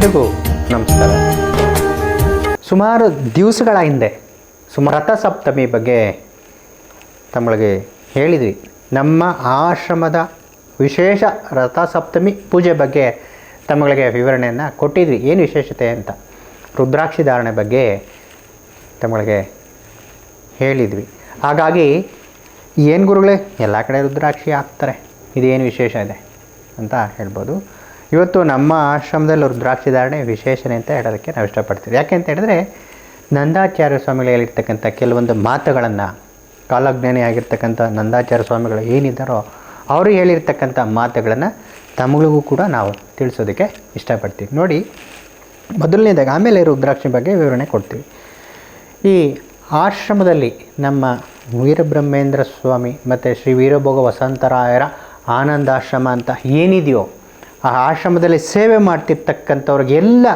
ಎಲ್ರಿಗೂ ನಮಸ್ಕಾರ. ಸುಮಾರು ದಿವಸಗಳ ಹಿಂದೆ, ಸುಮಾರು ರಥಸಪ್ತಮಿ ಬಗ್ಗೆ ತಮಗೆ ಹೇಳಿದ್ವಿ ನಮ್ಮ ಆಶ್ರಮದ ವಿಶೇಷ ರಥಸಪ್ತಮಿ ಪೂಜೆ ಬಗ್ಗೆ ತಮ್ಮಗಳಿಗೆ ವಿವರಣೆಯನ್ನು ಕೊಟ್ಟಿದ್ವಿ ಏನು ವಿಶೇಷತೆ ಅಂತ? ರುದ್ರಾಕ್ಷಿ ಧಾರಣೆ ಬಗ್ಗೆ ತಮಗೆ ಹೇಳಿದ್ವಿ. ಹಾಗಾಗಿ ಏನು ಗುರುಗಳೇ, ಎಲ್ಲ ಕಡೆ ರುದ್ರಾಕ್ಷಿ ಹಾಕ್ತಾರೆ. ಇದೇನು ವಿಶೇಷ ಇದೆ ಅಂತ ಹೇಳ್ಬೋದು. ಇವತ್ತು ನಮ್ಮ ಆಶ್ರಮದಲ್ಲಿ ರುದ್ರಾಕ್ಷಿ ಧಾರಣೆ ವಿಶೇಷಣೆ ಅಂತ ಹೇಳೋದಕ್ಕೆ ನಾವು ಇಷ್ಟಪಡ್ತೀವಿ. ಯಾಕೆ ಅಂತ ಹೇಳಿದ್ರೆ, ನಂದಾಚಾರ್ಯ ಸ್ವಾಮಿಗಳು ಹೇಳಿರ್ತಕ್ಕಂಥ ಕೆಲವೊಂದು ಮಾತುಗಳನ್ನು, ಕಾಲಜ್ಞಾನಿ ಆಗಿರ್ತಕ್ಕಂಥ ನಂದಾಚಾರ್ಯ ಸ್ವಾಮಿಗಳು ಏನಿದ್ದಾರೋ ಅವರು ಹೇಳಿರ್ತಕ್ಕಂಥ ಮಾತುಗಳನ್ನು ತಮಗಳಿಗೂ ಕೂಡ ನಾವು ತಿಳಿಸೋದಕ್ಕೆ ಇಷ್ಟಪಡ್ತೀವಿ. ನೋಡಿ, ಮೊದಲನೇದಾಗಿ ಆಮೇಲೆ ರುದ್ರಾಕ್ಷಿ ಬಗ್ಗೆ ವಿವರಣೆ ಕೊಡ್ತೀವಿ. ಈ ಆಶ್ರಮದಲ್ಲಿ ನಮ್ಮ ವೀರಬ್ರಹ್ಮೇಂದ್ರ ಸ್ವಾಮಿ ಮತ್ತು ಶ್ರೀ ವೀರಭೋಗ ವಸಂತರಾಯರ ಆನಂದಾಶ್ರಮ ಅಂತ ಏನಿದೆಯೋ ಆ ಆಶ್ರಮದಲ್ಲಿ ಸೇವೆ ಮಾಡ್ತಿರ್ತಕ್ಕಂಥವ್ರಿಗೆಲ್ಲ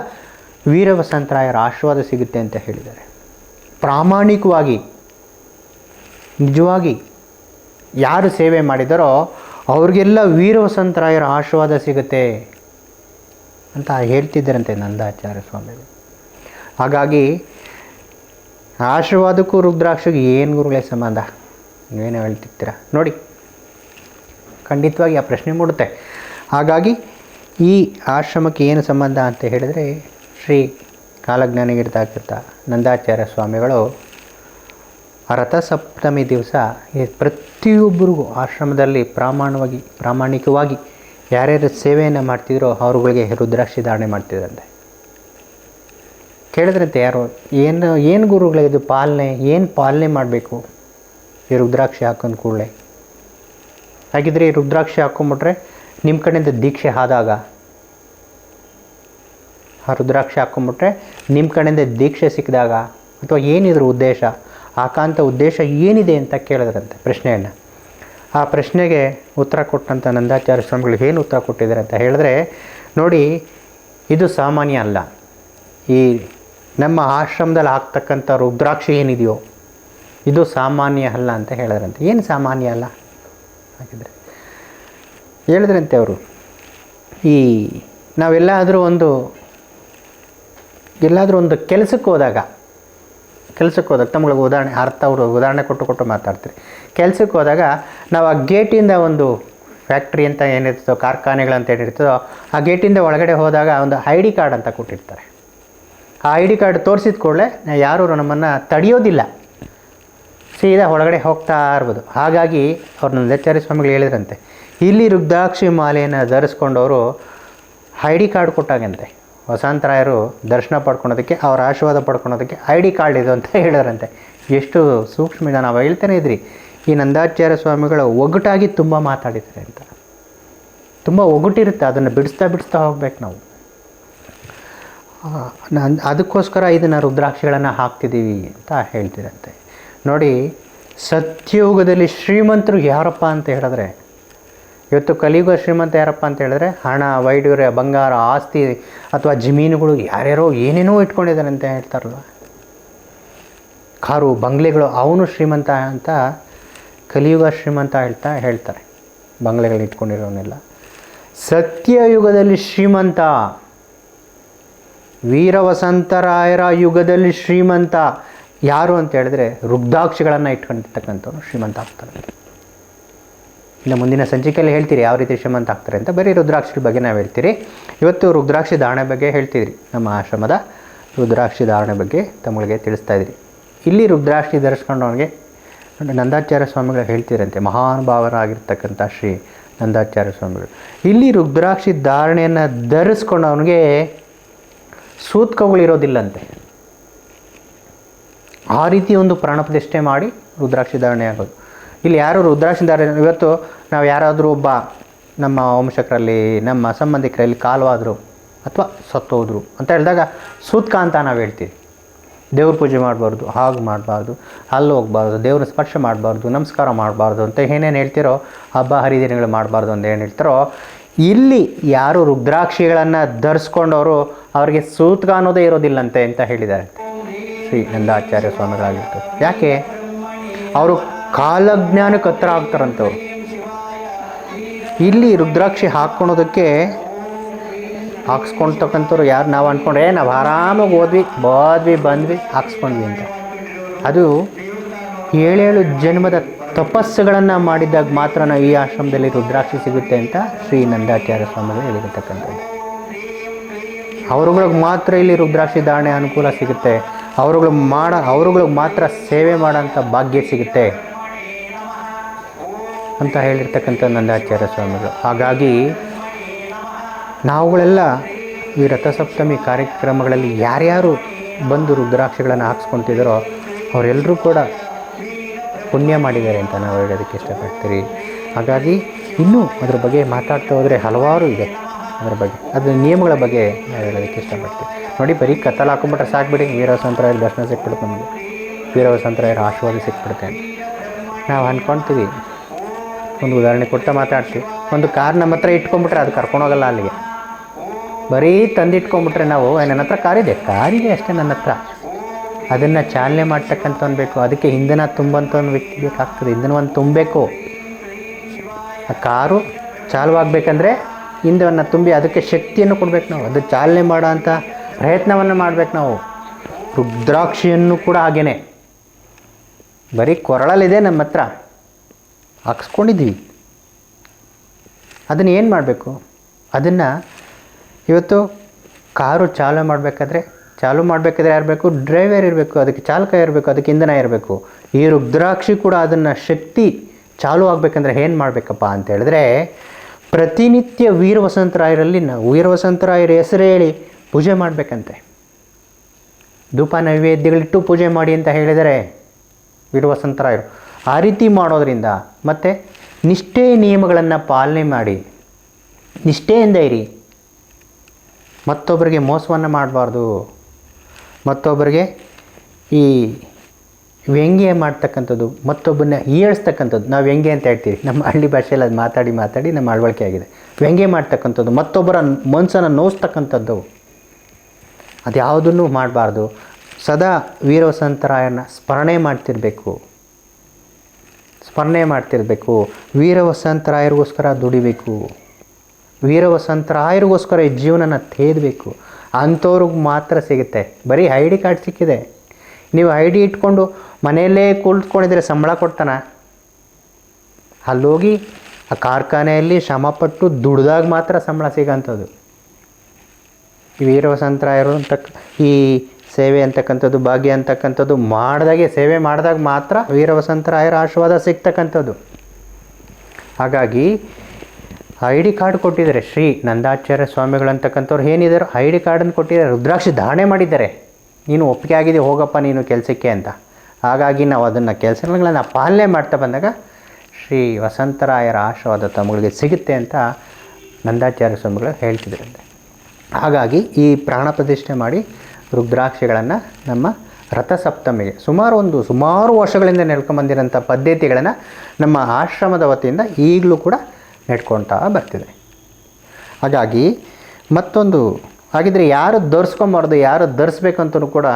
ವೀರವಸಂತರಾಯರ ಆಶೀರ್ವಾದ ಸಿಗುತ್ತೆ ಅಂತ ಹೇಳಿದ್ದಾರೆ. ಪ್ರಾಮಾಣಿಕವಾಗಿ, ನಿಜವಾಗಿ ಯಾರು ಸೇವೆ ಮಾಡಿದಾರೋ ಅವ್ರಿಗೆಲ್ಲ ವೀರವಸಂತರಾಯರ ಆಶೀರ್ವಾದ ಸಿಗುತ್ತೆ ಅಂತ ಹೇಳ್ತಿದ್ದರಂತೆ ನಂದಾಚಾರ್ಯ ಸ್ವಾಮಿಗಳು. ಹಾಗಾಗಿ ಆಶೀರ್ವಾದಕ್ಕೂ ರುದ್ರಾಕ್ಷಗೂ ಏನು ಗುರುಗಳೇ ಸಂಬಂಧ? ನೀವೇನು ಹೇಳ್ತಿರ್ತೀರ? ನೋಡಿ, ಖಂಡಿತವಾಗಿ ಆ ಪ್ರಶ್ನೆ ಮೂಡುತ್ತೆ. ಹಾಗಾಗಿ ಈ ಆಶ್ರಮಕ್ಕೆ ಏನು ಸಂಬಂಧ ಅಂತ ಹೇಳಿದರೆ ಶ್ರೀ ಕಾಲಜ್ಞಾನಿಗಿರ್ತಕ್ಕಂಥ ನಂದಾಚಾರ್ಯ ಸ್ವಾಮಿಗಳು ರಥಸಪ್ತಮಿ ದಿವಸ ಪ್ರತಿಯೊಬ್ಬರಿಗೂ ಆಶ್ರಮದಲ್ಲಿ ಪ್ರಾಮಾಣವಾಗಿ, ಪ್ರಾಮಾಣಿಕವಾಗಿ ಯಾರ್ಯಾರು ಸೇವೆಯನ್ನು ಮಾಡ್ತಿದ್ರೋ ಅವ್ರುಗಳಿಗೆ ರುದ್ರಾಕ್ಷಿ ಧಾರಣೆ ಮಾಡ್ತಿದ್ರಂತೆ. ಕೇಳಿದ್ರಂತೆ ಯಾರು, ಏನು ಏನು ಗುರುಗಳೇ ಇದು ಪಾಲನೆ, ಏನು ಪಾಲನೆ ಮಾಡಬೇಕು ಈ ರುದ್ರಾಕ್ಷಿ ಹಾಕೊಂಡು ಕೂಡಲೇ? ಹಾಗಿದ್ರೆ ಈ ರುದ್ರಾಕ್ಷಿ ಹಾಕೊಂಬಿಟ್ರೆ ನಿಮ್ಮ ಕಡೆಯಿಂದ ದೀಕ್ಷೆ ಆದಾಗ, ಆ ರುದ್ರಾಕ್ಷಿ ಹಾಕ್ಕೊಂಬಿಟ್ರೆ ನಿಮ್ಮ ಕಡೆಯಿಂದ ದೀಕ್ಷೆ ಸಿಕ್ಕಿದಾಗ ಅಥವಾ ಏನಿದ್ರ ಉದ್ದೇಶ, ಆಕಾಂತ ಉದ್ದೇಶ ಏನಿದೆ ಅಂತ ಕೇಳಿದ್ರಂತೆ ಪ್ರಶ್ನೆಯನ್ನು. ಆ ಪ್ರಶ್ನೆಗೆ ಉತ್ತರ ಕೊಟ್ಟಂಥ ನಂದಾಚಾರ್ಯ ಸ್ವಾಮಿಗಳು ಏನು ಉತ್ತರ ಕೊಟ್ಟಿದ್ದಾರೆ ಅಂತ ಹೇಳಿದ್ರೆ, ನೋಡಿ, ಇದು ಸಾಮಾನ್ಯ ಅಲ್ಲ. ಈ ನಮ್ಮ ಆಶ್ರಮದಲ್ಲಿ ಹಾಕ್ತಕ್ಕಂಥ ರುದ್ರಾಕ್ಷಿ ಏನಿದೆಯೋ, ಇದು ಸಾಮಾನ್ಯ ಅಲ್ಲ ಅಂತ ಹೇಳಿದ್ರಂತೆ. ಏನು ಸಾಮಾನ್ಯ ಅಲ್ಲ? ಹಾಗಿದ್ರೆ ಹೇಳಿದ್ರಂತೆ ಅವರು. ಈ ನಾವೆಲ್ಲಾದರೂ ಒಂದು, ಎಲ್ಲಾದರೂ ಒಂದು ಕೆಲಸಕ್ಕೆ ಹೋದಾಗ ಕೆಲಸಕ್ಕೆ ಹೋದಾಗ, ತಮ್ಗಳಿಗೆ ಉದಾಹರಣೆ, ಅರ್ಥ, ಅವರು ಉದಾಹರಣೆ ಕೊಟ್ಟು ಕೊಟ್ಟು ಮಾತಾಡ್ತಾರೆ. ಕೆಲಸಕ್ಕೆ ಹೋದಾಗ ನಾವು ಆ ಗೇಟಿಂದ ಒಂದು ಫ್ಯಾಕ್ಟ್ರಿ ಅಂತ ಏನಿರ್ತದೋ ಕಾರ್ಖಾನೆಗಳಂತ ಏನಿರ್ತದೋ, ಆ ಗೇಟಿಂದ ಒಳಗಡೆ ಹೋದಾಗ ಒಂದು ಐ ಡಿ ಕಾರ್ಡ್ ಅಂತ ಕೊಟ್ಟಿರ್ತಾರೆ. ಆ ಐ ಡಿ ಕಾರ್ಡ್ ತೋರಿಸಿದ ಕೂಡಲೇ ಯಾರೂ ನಮ್ಮನ್ನು ತಡೆಯೋದಿಲ್ಲ. ಸೀದಾ ಒಳಗಡೆ ಹೋಗ್ತಾ ಇರ್ಬೋದು. ಹಾಗಾಗಿ ಅವ್ರನ್ನ ನಂದಾಚಾರ್ಯ ಸ್ವಾಮಿಗಳು ಹೇಳಿದ್ರಂತೆ. ಇಲ್ಲಿ ರುದ್ರಾಕ್ಷಿ ಮಾಲೆಯನ್ನು ಧರಿಸ್ಕೊಂಡವರು ಐ ಡಿ ಕಾರ್ಡ್ ಕೊಟ್ಟಾಗಂತೆ. ವಸಂತರಾಯರು ದರ್ಶನ ಪಡ್ಕೊಳೋದಕ್ಕೆ, ಅವರ ಆಶೀರ್ವಾದ ಪಡ್ಕೊಳೋದಕ್ಕೆ ಐ ಡಿ ಕಾರ್ಡ್ ಇದು ಅಂತ ಹೇಳಿದ್ರಂತೆ. ಎಷ್ಟು ಸೂಕ್ಷ್ಮ ಇದೆ ನಾವು ಹೇಳ್ತಾನೆ ಇದ್ರಿ, ಈ ನಂದಾಚಾರ್ಯ ಸ್ವಾಮಿಗಳು ಒಗ್ಗಟಾಗಿ ತುಂಬ ಮಾತಾಡಿದ್ದಾರೆ ಅಂತ. ತುಂಬ ಒಗ್ಗಟ್ಟಿರುತ್ತೆ ಅದನ್ನು ಬಿಡಿಸ್ತಾ ಬಿಡಿಸ್ತಾ ಹೋಗ್ಬೇಕು ನಾವು. ನಾನು ಅದಕ್ಕೋಸ್ಕರ ಇದನ್ನು ರುದ್ರಾಕ್ಷಿಗಳನ್ನು ಹಾಕ್ತಿದ್ದೀವಿ ಅಂತ ಹೇಳ್ತಿರಂತೆ. ನೋಡಿ, ಸತ್ಯಯುಗದಲ್ಲಿ ಶ್ರೀಮಂತರು ಯಾರಪ್ಪ ಅಂತ ಹೇಳಿದ್ರೆ ಇವತ್ತು ಕಲಿಯುಗ ಶ್ರೀಮಂತ ಯಾರಪ್ಪ ಅಂತ ಹೇಳಿದ್ರೆ ಹಣ ವೈಡೂರ್ಯ ಬಂಗಾರ, ಆಸ್ತಿ ಅಥವಾ ಜಮೀನುಗಳು ಯಾರ್ಯಾರೋ ಏನೇನೋ ಇಟ್ಕೊಂಡಿದ್ದಾರೆ ಅಂತ ಹೇಳ್ತಾರಲ್ವ? ಕಾರು, ಬಂಗ್ಲೆಗಳು, ಅವನು ಶ್ರೀಮಂತ ಅಂತ ಕಲಿಯುಗ ಶ್ರೀಮಂತ ಹೇಳ್ತಾ ಹೇಳ್ತಾರೆ. ಬಂಗ್ಲೆಗಳು ಇಟ್ಕೊಂಡಿರೋನೆಲ್ಲ. ಸತ್ಯಯುಗದಲ್ಲಿ ಶ್ರೀಮಂತ, ವೀರವಸಂತರಾಯರ ಯುಗದಲ್ಲಿ ಶ್ರೀಮಂತ. ಯಾರು ಅಂತ ಹೇಳಿದ್ರೆ ರುದ್ರಾಕ್ಷಿಗಳನ್ನು ಇಟ್ಕೊಂಡಿರ್ತಕ್ಕಂಥವ್ರು ಶ್ರೀಮಂತ ಆಗ್ತಾರೆ. ಇನ್ನು ಮುಂದಿನ ಸಂಚಿಕೆಯಲ್ಲಿ ಹೇಳ್ತೀರಿ ಯಾವ ರೀತಿ ಶ್ರೀಮಂತ ಆಗ್ತಾರೆ ಅಂತ. ಬರೀ ರುದ್ರಾಕ್ಷಿ ಬಗ್ಗೆ ನಾವು ಹೇಳ್ತೀರಿ. ಇವತ್ತು ರುದ್ರಾಕ್ಷಿ ಧಾರಣೆ ಬಗ್ಗೆ ಹೇಳ್ತಿದ್ರಿ. ನಮ್ಮ ಆಶ್ರಮದ ರುದ್ರಾಕ್ಷಿ ಧಾರಣೆ ಬಗ್ಗೆ ತಮಗೆ ತಿಳಿಸ್ತಾ ಇದ್ರಿ. ಇಲ್ಲಿ ರುದ್ರಾಕ್ಷಿ ಧರಿಸ್ಕೊಂಡವನಿಗೆ ನಂದಾಚಾರ್ಯ ಸ್ವಾಮಿಗಳು ಹೇಳ್ತಿರಂತೆ ಮಹಾನುಭಾವರಾಗಿರ್ತಕ್ಕಂಥ ಶ್ರೀ ನಂದಾಚಾರ್ಯ ಸ್ವಾಮಿಗಳು. ಇಲ್ಲಿ ರುದ್ರಾಕ್ಷಿ ಧಾರಣೆಯನ್ನು ಧರಿಸ್ಕೊಂಡವನಿಗೆ ಸೂತ್ಕಗಳಿರೋದಿಲ್ಲಂತೆ ಆ ರೀತಿ ಒಂದು ಪ್ರಾಣ ಪ್ರತಿಷ್ಠೆ ಮಾಡಿ ರುದ್ರಾಕ್ಷಿ ಧಾರಣೆ ಆಗೋದು ಇಲ್ಲಿ ಯಾರು ರುದ್ರಾಕ್ಷಿ ಧಾರಣೆ ಇವತ್ತು ನಾವು ಯಾರಾದರೂ ಒಬ್ಬ ನಮ್ಮ ವಂಶಕರಲ್ಲಿ ನಮ್ಮ ಸಂಬಂಧಿಕರಲ್ಲಿ ಕಾಲವಾದರು ಅಥವಾ ಸತ್ತೋದ್ರು ಅಂತ ಹೇಳಿದಾಗ ಸೂತ್ಕ ಅಂತ ನಾವು ಹೇಳ್ತೀವಿ. ದೇವ್ರ ಪೂಜೆ ಮಾಡಬಾರ್ದು, ಹಾಗೆ ಮಾಡಬಾರ್ದು, ಅಲ್ಲಿ ಹೋಗ್ಬಾರ್ದು ದೇವ್ರ ಸ್ಪರ್ಶ ಮಾಡಬಾರ್ದು, ನಮಸ್ಕಾರ ಮಾಡಬಾರ್ದು ಅಂತ ಏನೇನು ಹೇಳ್ತಿರೋ ಹಬ್ಬ ಹರಿದಿನಗಳು ಮಾಡಬಾರ್ದು ಅಂತ ಏನು ಹೇಳ್ತಾರೋ, ಇಲ್ಲಿ ಯಾರು ರುದ್ರಾಕ್ಷಿಗಳನ್ನು ಧರಿಸ್ಕೊಂಡವರು ಅವರಿಗೆ ಸೂತ್ಕ ಅನ್ನೋದೇ ಇರೋದಿಲ್ಲಂತೆ ಅಂತ ಹೇಳಿದ್ದಾರೆ. ಶ್ರೀ ನಂದಾಚಾರ್ಯ ಸ್ವಾಮಿಗಳಾಗಿರ್ತಾರೆ. ಯಾಕೆ? ಅವರು ಕಾಲಜ್ಞಾನಕ್ಕೆ ಹತ್ರ ಆಗ್ತಾರಂತವ್ರು. ಇಲ್ಲಿ ರುದ್ರಾಕ್ಷಿ ಹಾಕ್ಕೊಳೋದಕ್ಕೆ ಹಾಕ್ಸ್ಕೊಳ್ತಕ್ಕಂಥವ್ರು ಯಾರು ನಾವು ಅಂದ್ಕೊಂಡ್ರೆ ನಾವು ಆರಾಮಾಗಿ ಹೋದ್ವಿ ಬಾದ್ವಿ ಬಂದ್ವಿ, ಹಾಕ್ಸ್ಕೊಂಡ್ವಿ ಅಂತ. ಅದು ಏಳೇಳು ಜನ್ಮದ ತಪಸ್ಸುಗಳನ್ನು ಮಾಡಿದಾಗ ಮಾತ್ರ ನಾವು ಈ ಆಶ್ರಮದಲ್ಲಿ ರುದ್ರಾಕ್ಷಿ ಸಿಗುತ್ತೆ ಅಂತ ಶ್ರೀ ನಂದಾಚಾರ್ಯ ಸ್ವಾಮಿಗಳು ಹೇಳಿರತಕ್ಕಂಥದ್ದು. ಅವರುಗಳಿಗೆ ಮಾತ್ರ ಇಲ್ಲಿ ರುದ್ರಾಕ್ಷಿ ಧಾರಣೆ ಅನುಕೂಲ ಸಿಗುತ್ತೆ. ಅವರುಗಳು ಮಾಡ, ಅವರುಗಳಿಗೆ ಮಾತ್ರ ಸೇವೆ ಮಾಡೋಂಥ ಭಾಗ್ಯ ಸಿಗುತ್ತೆ. ಅಂತ ಹೇಳಿರ್ತಕ್ಕಂಥ ನಂದಾಚಾರ್ಯ ಸ್ವಾಮಿಗಳು. ಹಾಗಾಗಿ ನಾವುಗಳೆಲ್ಲ ಈ ರಥಸಪ್ತಮಿ ಕಾರ್ಯಕ್ರಮಗಳಲ್ಲಿ ಯಾರ್ಯಾರು ಬಂದು ರುದ್ರಾಕ್ಷಿಗಳನ್ನು ಹಾಕ್ಸ್ಕೊತಿದ್ದಾರೋ ಅವರೆಲ್ಲರೂ ಕೂಡ ಪುಣ್ಯ ಮಾಡಿದ್ದಾರೆ ಅಂತ ನಾವು ಹೇಳೋದಕ್ಕೆ ಇಷ್ಟಪಡ್ತೀರಿ. ಹಾಗಾಗಿ ಇನ್ನೂ ಅದ್ರ ಬಗ್ಗೆ ಮಾತಾಡ್ತಾ ಹೋದರೆ ಹಲವಾರು ಇದೆ ಅದರ ಬಗ್ಗೆ. ಅದರ ನಿಯಮಗಳ ಬಗ್ಗೆ ನಾವು ಹೇಳೋದಕ್ಕೆ ಇಷ್ಟಪಡ್ತೀವಿ. ನೋಡಿ, ಬರೀ ಕತ್ತಲು ಹಾಕೊಂಬಿಟ್ರೆ ಸಾಕ್ಬಿಡಿ ವೀರವಸಂತರಾಯರ ದರ್ಶನ ಸಿಕ್ಬಿಡುತ್ತೆ ನಮಗೆ. ವೀರವಸಂತರಾಯರ ಆಶೀರ್ವಾದ ಸಿಕ್ಬಿಡುತ್ತೆ ನಾವು ಅಂದ್ಕೊಳ್ತೀವಿ ಒಂದು ಉದಾಹರಣೆ ಕೊಟ್ಟು ಮಾತಾಡ್ತೀವಿ. ಒಂದು ಕಾರ್ ನಮ್ಮ ಹತ್ರ ಇಟ್ಕೊಂಡ್ಬಿಟ್ರೆ ಅದು ಕರ್ಕೊಂಡೋಗಲ್ಲ ಅಲ್ಲಿಗೆ. ಬರೀ ತಂದಿಟ್ಕೊಂಡ್ಬಿಟ್ರೆ ನಾವು "ಏ, ನನ್ನ ಹತ್ರ ಕಾರಿದೆ ಕಾರಿದೆ ಅಷ್ಟೇ ನನ್ನ ಹತ್ರ. ಅದನ್ನು ಚಾಲನೆ ಮಾಡ್ತಕ್ಕಂಥವ್ನು ಬೇಕು. ಅದಕ್ಕೆ ಹಿಂದನ ತುಂಬಂಥ ಒಂದು ವ್ಯಕ್ತಿ ಬೇಕಾಗ್ತದೆ. ಇಂಧನವನ್ನು ತುಂಬಬೇಕು. ಆ ಕಾರು ಚಾಲುವಾಗಬೇಕಂದ್ರೆ ಇಂಧನವನ್ನು ತುಂಬಿ ಅದಕ್ಕೆ ಶಕ್ತಿಯನ್ನು ಕೊಡಬೇಕು ನಾವು. ಅದು ಚಾಲನೆ ಮಾಡೋ ಅಂಥ ಪ್ರಯತ್ನವನ್ನು ಮಾಡ್ಬೇಕು ನಾವು. ರುದ್ರಾಕ್ಷಿಯನ್ನು ಕೂಡ ಹಾಗೇನೆ. ಬರೀ ಕೊರಳಲ್ಲಿದೆ ನಮ್ಮ ಹತ್ರ. ಹಾಕ್ಸ್ಕೊಂಡಿದ್ದೀವಿ ಅದನ್ನು ಏನು ಮಾಡಬೇಕು? ಅದನ್ನು ಇವತ್ತು ಕಾರು ಚಾಲು ಮಾಡಬೇಕಾದ್ರೆ ಚಾಲು ಮಾಡಬೇಕಾದ್ರೆ ಯಾರು ಬೇಕು? ಡ್ರೈವರ್ ಇರಬೇಕು. ಅದಕ್ಕೆ ಚಾಲಕ ಇರಬೇಕು. ಅದಕ್ಕೆ ಇಂಧನ ಇರಬೇಕು. ಈ ರುದ್ರಾಕ್ಷಿ ಕೂಡ ಅದನ್ನು ಶಕ್ತಿ ಚಾಲು ಆಗಬೇಕಂದ್ರೆ ಏನು ಮಾಡಬೇಕಪ್ಪ ಅಂತ ಹೇಳಿದ್ರೆ, ಪ್ರತಿನಿತ್ಯ ವೀರ ವಸಂತರಾಯರಲ್ಲಿ ನಾವು ವೀರ ವಸಂತರಾಯರ ಹೆಸರು ಹೇಳಿ ಪೂಜೆ ಮಾಡಬೇಕಂತೆ. ಧೂಪ ನೈವೇದ್ಯಗಳಿಟ್ಟು ಪೂಜೆ ಮಾಡಿ ಅಂತ ಹೇಳಿದರೆ ವೀರ ವಸಂತರಾಯರು ಆ ರೀತಿ ಮಾಡೋದ್ರಿಂದ ಮತ್ತು ನಿಷ್ಠೆ ನಿಯಮಗಳನ್ನು ಪಾಲನೆ ಮಾಡಿ ನಿಷ್ಠೆಯಿಂದ ಇರಿ. ಮತ್ತೊಬ್ಬರಿಗೆ ಮೋಸವನ್ನು ಮಾಡಬಾರ್ದು. ಮತ್ತೊಬ್ಬರಿಗೆ ಈ ವ್ಯಂಗ್ಯ ಮಾಡ್ತಕ್ಕಂಥದ್ದು ಮತ್ತೊಬ್ಬನ ಹೀಯಾಳಿಸ್ತಕ್ಕಂಥದ್ದು ನಾವು ವ್ಯಂಗ್ಯ ಅಂತ ಹೇಳ್ತೀವಿ. ನಮ್ಮ ಹಳ್ಳಿ ಭಾಷೆಯಲ್ಲಿ ಅದು ಮಾತಾಡಿ ಮಾತಾಡಿ ನಮ್ಮ ಅಳವಳಿಕೆ ಆಗಿದೆ. ವ್ಯಂಗ್ಯ ಮಾಡ್ತಕ್ಕಂಥದ್ದು, ಮತ್ತೊಬ್ಬರ ಮನಸ್ಸನ್ನು ನೋಯಿಸ್ತಕ್ಕಂಥದ್ದು ಅದು ಯಾವುದನ್ನು ಮಾಡಬಾರ್ದು. ಸದಾ ವೀರವಸಂತರಾಯನ ಸ್ಮರಣೆ ಮಾಡ್ತಿರಬೇಕು. ಸ್ಮರಣೆ ಮಾಡ್ತಿರಬೇಕು. ವೀರ ವಸಂತರಾಯರಿಗೋಸ್ಕರ ದುಡಿಬೇಕು. ವೀರ ವಸಂತರಾಯರಿಗೋಸ್ಕರ ಈ ಜೀವನನ ತೇದಬೇಕು ಅಂಥವ್ರಿಗೆ ಮಾತ್ರ ಸಿಗುತ್ತೆ. ಬರೀ ಐ ಡಿ ಕಾರ್ಡ್ ಸಿಕ್ಕಿದೆ. ನೀವು ಐ ಡಿ ಇಟ್ಕೊಂಡು ಮನೆಯಲ್ಲೇ ಕುಳಿತುಕೊಂಡಿದ್ರೆ ಸಂಬಳ ಕೊಡ್ತಾನ? ಅಲ್ಲೋಗಿ ಆ ಕಾರ್ಖಾನೆಯಲ್ಲಿ ಶ್ರಮಪಟ್ಟು ದುಡ್ದಾಗ ಮಾತ್ರ ಸಂಬಳ ಸಿಗೋಂಥದ್ದು. ವೀರ ವಸಂತರಾಯರು ಅಂತ ಈ ಸೇವೆ ಅಂತಕ್ಕಂಥದ್ದು, ಭಾಗ್ಯ ಅಂತಕ್ಕಂಥದ್ದು ಮಾಡಿದಾಗೆ, ಸೇವೆ ಮಾಡಿದಾಗ ಮಾತ್ರ ವೀರವಸಂತರಾಯರ ಆಶೀರ್ವಾದ ಸಿಗ್ತಕ್ಕಂಥದ್ದು. ಹಾಗಾಗಿ ಐ ಡಿ ಕಾರ್ಡ್ ಕೊಟ್ಟಿದ್ದಾರೆ. ಶ್ರೀ ನಂದಾಚಾರ್ಯ ಸ್ವಾಮಿಗಳು ಅಂತಕ್ಕಂಥವ್ರು ಏನಿದ್ದಾರೆ ಐ ಡಿ ಕಾರ್ಡನ್ನು ಕೊಟ್ಟಿದ್ದಾರೆ. ರುದ್ರಾಕ್ಷಿ ಧಾರಣೆ ಮಾಡಿದ್ದಾರೆ. ನೀನು ಒಪ್ಪಿಗೆ ಆಗಿದೆ, ಹೋಗಪ್ಪ ನೀನು ಕೆಲಸಕ್ಕೆ ಅಂತ. ಹಾಗಾಗಿ ನಾವು ಅದನ್ನು ಕೆಲಸಗಳನ್ನ ಪಾಲನೆ ಮಾಡ್ತಾ ಬಂದಾಗ ಶ್ರೀ ವಸಂತರಾಯರ ಆಶೀರ್ವಾದ ತಮ್ಮಗಳಿಗೆ ಸಿಗುತ್ತೆ ಅಂತ ನಂದಾಚಾರ್ಯ ಸ್ವಾಮಿಗಳು ಹೇಳ್ತಿದ್ರಂತೆ. ಹಾಗಾಗಿ ಈ ಪ್ರಾಣ ಪ್ರತಿಷ್ಠೆ ಮಾಡಿ ರುದ್ರಾಕ್ಷಿಗಳನ್ನು ನಮ್ಮ ರಥಸಪ್ತಮಿಗೆ ಸುಮಾರು ಒಂದು ಸುಮಾರು ವರ್ಷಗಳಿಂದ ನೆಡ್ಕೊಂಬಂದಿರೋಂಥ ಪದ್ಧತಿಗಳನ್ನು ನಮ್ಮ ಆಶ್ರಮದ ವತಿಯಿಂದ ಈಗಲೂ ಕೂಡ ನೆಡ್ಕೊಳ್ತಾ ಬರ್ತಿದೆ. ಹಾಗಾಗಿ ಮತ್ತೊಂದು, ಹಾಗಿದ್ರೆ ಯಾರು ಧರಿಸ್ಕೊಂಬಾರ್ದು ಯಾರು ಧರಿಸ್ಬೇಕು ಅಂತಲೂ ಕೂಡ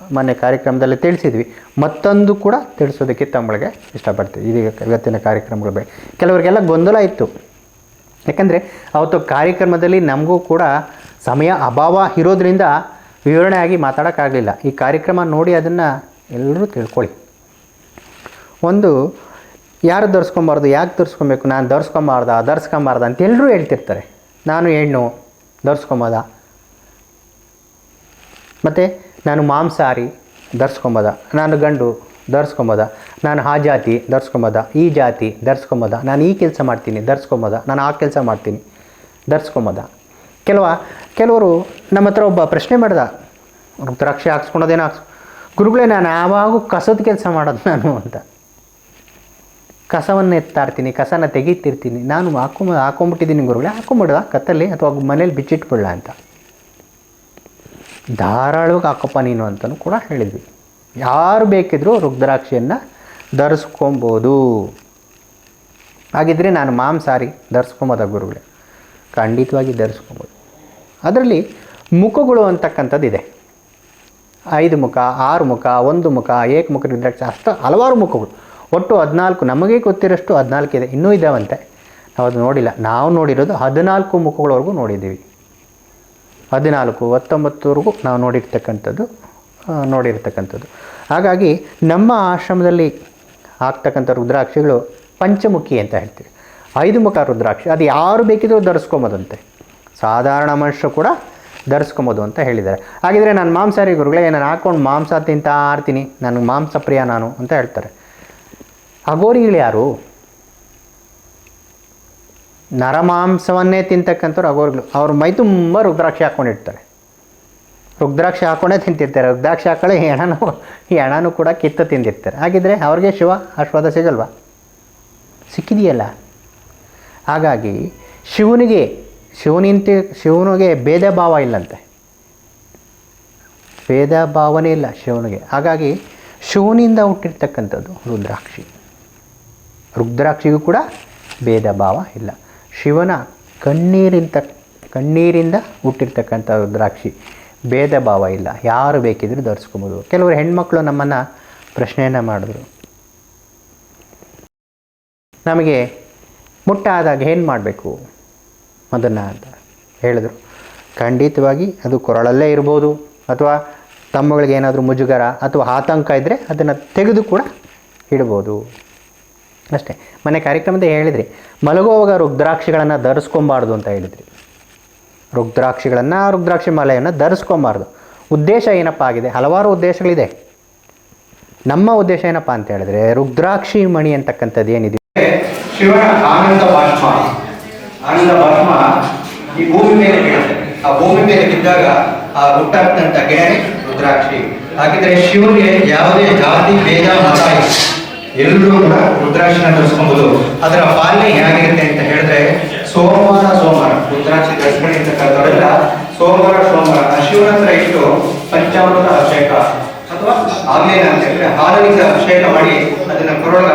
ಮೊನ್ನೆ ಕಾರ್ಯಕ್ರಮದಲ್ಲಿ ತಿಳಿಸಿದ್ವಿ. ಮತ್ತೊಂದು ಕೂಡ ತಿಳಿಸೋದಕ್ಕೆ ತಮ್ಮಳಿಗೆ ಇಷ್ಟಪಡ್ತೀವಿ. ಇದೀಗ ಇವತ್ತಿನ ಕಾರ್ಯಕ್ರಮಗಳು ಬೇಕು ಕೆಲವರಿಗೆಲ್ಲ ಗೊಂದಲ ಇತ್ತು. ಯಾಕಂದರೆ ಅವತ್ತು ಕಾರ್ಯಕ್ರಮದಲ್ಲಿ ನಮಗೂ ಕೂಡ ಸಮಯ ಅಭಾವ ಇರೋದ್ರಿಂದ ವಿವರಣೆ ಆಗಿ ಮಾತಾಡೋಕ್ಕಾಗಲಿಲ್ಲ. ಈ ಕಾರ್ಯಕ್ರಮ ನೋಡಿ ಅದನ್ನು ಎಲ್ಲರೂ ತಿಳ್ಕೊಳ್ಳಿ. ಒಂದು, ಯಾರು ಧರಿಸ್ಕೊಬಾರ್ದು, ಯಾಕೆ ಧರಿಸ್ಕೊಬೇಕು? ನಾನು ಧರಿಸ್ಕೊಂಬಾರ್ದ ಧರಿಸ್ಕೊಂಬಾರ್ದ ಅಂತ ಎಲ್ಲರೂ ಹೇಳ್ತಿರ್ತಾರೆ. ನಾನು ಹೆಣ್ಣು, ಧರಿಸ್ಕೊಂಬೋದ. ಮತ್ತು, ನಾನು ಮಾಂಸಾಹಾರಿ, ಧರಿಸ್ಕೊಂಬೋದ. ನಾನು ಗಂಡು, ಧರಿಸ್ಕೊಂಬೋದ. ನಾನು ಆ ಜಾತಿ, ಧರಿಸ್ಕೊಂಬೋದ. ಈ ಜಾತಿ, ಧರಿಸ್ಕೊಂಬೋದ. ನಾನು ಈ ಕೆಲಸ ಮಾಡ್ತೀನಿ, ಧರಿಸ್ಕೊಂಬೋದ. ನಾನು ಆ ಕೆಲಸ ಮಾಡ್ತೀನಿ, ಧರಿಸ್ಕೊಂಬೋದ. ಕೆಲವ, ಕೆಲವರು ನಮ್ಮ ಹತ್ರ ಒಬ್ಬ ಪ್ರಶ್ನೆ ಮಾಡ್ದ. ರುದ್ರಾಕ್ಷಿ ಹಾಕ್ಸ್ಕೊಳೋದೇನೋ ಹಾಕ್ಸ್ ಗುರುಗಳೇ, ನಾನು ಯಾವಾಗೂ ಕಸದ ಕೆಲಸ ಮಾಡೋದು ನಾನು ಅಂತ. ಕಸವನ್ನು ಎತ್ತಾರ್ತೀನಿ ಕಸನ ತೆಗೀತಿರ್ತೀನಿ. ನಾನು ಹಾಕೊಂಬ ಹಾಕೊಂಬಿಟ್ಟಿದ್ದೀನಿ ಗುರುಗಳೇ ಹಾಕೊಂಬಿಡ್ದ ಕತ್ತಲ್ಲಿ ಅಥವಾ ಮನೇಲಿ ಬಿಚ್ಚಿಟ್ಬಿಡ್ಲ ಅಂತ. ಧಾರಾಳವಾಗಿ ಹಾಕಪ್ಪ ನೀನು ಅಂತಲೂ ಕೂಡ ಹೇಳಿದ್ವಿ. ಯಾರು ಬೇಕಿದ್ರೂ ರುದ್ರಾಕ್ಷಿಯನ್ನು ಧರಿಸ್ಕೊಬೋದು. ಹಾಗಿದ್ರೆ ನಾನು ಮಾಂಸಾರಿ ಧರಿಸ್ಕೊಂಬೋದ ಗುರುಗಳೇ? ಖಂಡಿತವಾಗಿ ಧರಿಸ್ಕೊಬೋದು. ಅದರಲ್ಲಿ ಮುಖಗಳು ಅಂತಕ್ಕಂಥದ್ದು ಇದೆ. ಐದು ಮುಖ, ಆರು ಮುಖ, ಒಂದು ಮುಖ ಏಕಮುಖ ರುದ್ರಾಕ್ಷಿ, ಅಷ್ಟು ಹಲವಾರು ಮುಖಗಳು. ಒಟ್ಟು ಹದಿನಾಲ್ಕು, ನಮಗೆ ಗೊತ್ತಿರೋಷ್ಟು ಹದಿನಾಲ್ಕು ಇದೆ. ಇನ್ನೂ ಇದ್ದಾವಂತೆ ನಾವು ಅದು ನೋಡಿಲ್ಲ. ನಾವು ನೋಡಿರೋದು ಹದಿನಾಲ್ಕು ಮುಖಗಳವರೆಗೂ ನೋಡಿದ್ದೀವಿ. ಹದಿನಾಲ್ಕು, ಹತ್ತೊಂಬತ್ತವರೆಗೂ ನಾವು ನೋಡಿರ್ತಕ್ಕಂಥದ್ದು ನೋಡಿರ್ತಕ್ಕಂಥದ್ದು. ಹಾಗಾಗಿ ನಮ್ಮ ಆಶ್ರಮದಲ್ಲಿ ಆಗ್ತಕ್ಕಂಥ ರುದ್ರಾಕ್ಷಿಗಳು ಪಂಚಮುಖಿ ಅಂತ ಹೇಳ್ತೀವಿ. ಐದು ಮುಖ ರುದ್ರಾಕ್ಷಿ. ಅದು ಯಾರು ಬೇಕಿದ್ರೂ ಧರಿಸ್ಕೊಬೋದಂತೆ. ಸಾಧಾರಣ ಮನುಷ್ಯರು ಕೂಡ ಧರಿಸ್ಕೊಬೋದು ಅಂತ ಹೇಳಿದ್ದಾರೆ. ಹಾಗಿದ್ರೆ ನಾನು ಮಾಂಸಾಹಾರಿ ಗುರುಗಳೇ ನಾನು ಹಾಕ್ಕೊಂಡು ಮಾಂಸ ತಿಂತಾ ಆರ್ತೀನಿ. ನಾನು ಮಾಂಸ ಪ್ರಿಯ ನಾನು ಅಂತ ಹೇಳ್ತಾರೆ. ಅಗೋರಿಗಳು ಯಾರು? ನರಮಾಂಸವನ್ನೇ ತಿಂತಕ್ಕಂಥವ್ರು ಅಗೋರಿಗಳು ಅವ್ರ ಮೈ ತುಂಬ ರುದ್ರಾಕ್ಷಿ ಹಾಕ್ಕೊಂಡಿರ್ತಾರೆ. ರುದ್ರಾಕ್ಷಿ ಹಾಕ್ಕೊಂಡೇ ತಿಂತಿರ್ತಾರೆ. ರುದ್ರಾಕ್ಷಿ ಹಾಕೊಳ್ಳೆ ಹೆಣನೂ ಹೆಣನೂ ಕೂಡ ಕಿತ್ತು ತಿಂದಿರ್ತಾರೆ. ಹಾಗಿದ್ರೆ ಅವ್ರಿಗೆ ಶಿವ ಆಶ್ವಾದ ಸಿಗಲ್ವಾ ಸಿಕ್ಕಿದೆಯಲ್ಲ? ಹಾಗಾಗಿ ಶಿವನಿಗೆ, ಶಿವನಿಂತ, ಶಿವನಿಗೆ ಭೇದ ಭಾವ ಇಲ್ಲಂತೆ. ಭೇದ ಭಾವನೆ ಇಲ್ಲ ಶಿವನಿಗೆ. ಹಾಗಾಗಿ ಶಿವನಿಂದ ಹುಟ್ಟಿರ್ತಕ್ಕಂಥದ್ದು ರುದ್ರಾಕ್ಷಿ. ರುದ್ರಾಕ್ಷಿಗೂ ಕೂಡ ಭೇದ ಭಾವ ಇಲ್ಲ. ಶಿವನ ಕಣ್ಣೀರಿಂತ, ಕಣ್ಣೀರಿಂದ ಹುಟ್ಟಿರ್ತಕ್ಕಂಥ ರುದ್ರಾಕ್ಷಿ ಭೇದ ಭಾವ ಇಲ್ಲ. ಯಾರು ಬೇಕಿದ್ರೂ ಧರಿಸ್ಕೊಬೋದು. ಕೆಲವರು ಹೆಣ್ಮಕ್ಳು ನಮ್ಮನ್ನು ಪ್ರಶ್ನೆಯನ್ನು ಮಾಡಿದ್ರು. ನಮಗೆ ಮುಟ್ಟಾದಾಗ ಏನು ಮಾಡಬೇಕು? ಅದನ್ನು ಅಂತ ಹೇಳಿದರು. ಖಂಡಿತವಾಗಿ ಅದು ಕೊರಳಲ್ಲೇ ಇರ್ಬೋದು. ಅಥವಾ ತಮ್ಮಗಳಿಗೆ ಏನಾದರೂ ಮುಜುಗರ ಅಥವಾ ಆತಂಕ ಇದ್ದರೆ ಅದನ್ನು ತೆಗೆದು ಕೂಡ ಇಡ್ಬೋದು. ಅಷ್ಟೇ. ಮನೆ ಕಾರ್ಯಕ್ರಮದ ಹೇಳಿದ್ರಿ, ಮಲಗುವಾಗ ರುದ್ರಾಕ್ಷಿಗಳನ್ನು ಧರಿಸ್ಕೊಬಾರ್ದು ಅಂತ ಹೇಳಿದ್ರಿ. ರುದ್ರಾಕ್ಷಿಗಳನ್ನು, ರುದ್ರಾಕ್ಷಿ ಮಾಲೆಯನ್ನು ಧರಿಸ್ಕೊಬಾರ್ದು. ಉದ್ದೇಶ ಏನಪ್ಪ ಆಗಿದೆ? ಹಲವಾರು ಉದ್ದೇಶಗಳಿದೆ. ನಮ್ಮ ಉದ್ದೇಶ ಏನಪ್ಪ ಅಂತ ಹೇಳಿದ್ರೆ, ರುದ್ರಾಕ್ಷಿ ಮಣಿ ಅಂತಕ್ಕಂಥದ್ದು ಏನಿದೆ? ಶಿವನ ಆನಂದ ಬಾಷ್ಪ. ಆನಂದ ಬಾಷ್ಪ ಈ ಭೂಮಿ ಮೇಲೆ ಬೀಳುತ್ತೆ ಆ ಭೂಮಿ ಮೇಲೆ ಬಿದ್ದಾಗ ಆ ಹುಟ್ಟಾಗ್ತಂತ ಗಿಡನೇ ರುದ್ರಾಕ್ಷಿ. ಹಾಗಿದ್ರೆ ಶಿವನಿಗೆ ಯಾವುದೇ ಜಾತಿ, ಭೇದ, ಮತ ಎಲ್ಲರೂ ಕೂಡ ರುದ್ರಾಕ್ಷಿನ ಧರಿಸ್ಕೊಬಹುದು ಅದರ ಪಾಲನೆ ಹೇಗಿರುತ್ತೆ ಅಂತ ಹೇಳಿದ್ರೆ ಸೋಮವಾರ ಸೋಮವಾರ. ರುದ್ರಾಕ್ಷಿ ಧರಿಸ್ಕೊಂಡು ಅಂತ ಕರೆದವರೆಲ್ಲ ಸೋಮವಾರ ಸೋಮವಾರ. ಶಿವನ ಹತ್ರ ಇಟ್ಟು ಪಂಚಾಮೃತ ಅಭಿಷೇಕ ಅಥವಾ ಆಮೇಲೆ ಅಂತ ಹೇಳಿದ್ರೆ ಹಾಲಿನಿಂದ ಅಭಿಷೇಕ ಮಾಡಿ ಅದನ್ನ ಕೊರೋಣ